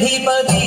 He people.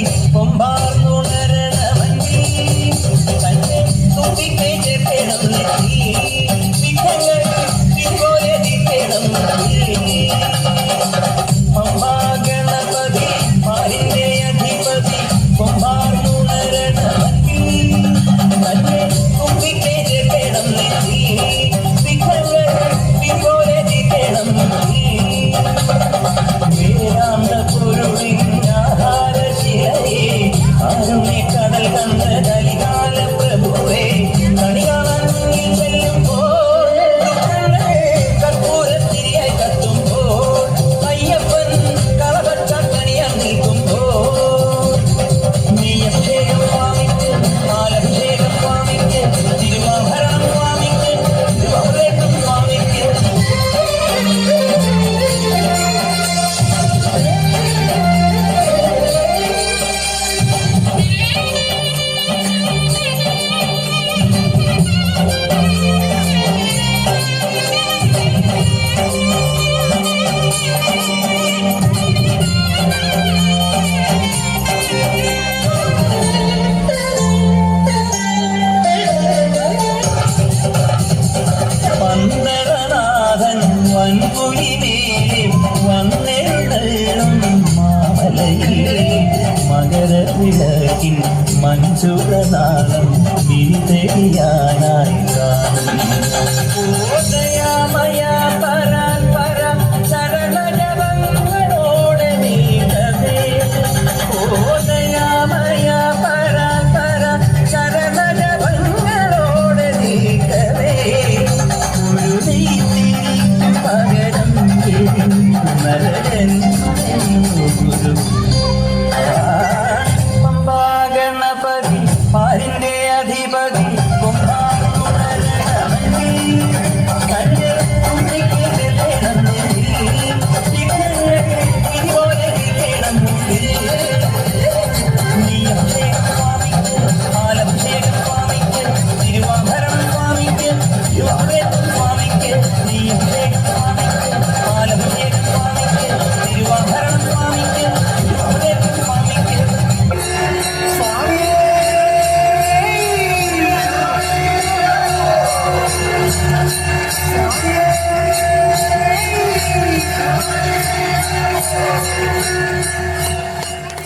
മകരവിളക്കിൻ മഞ്ചുളനാളം വിരിതെളിയാനായി കാണുമയ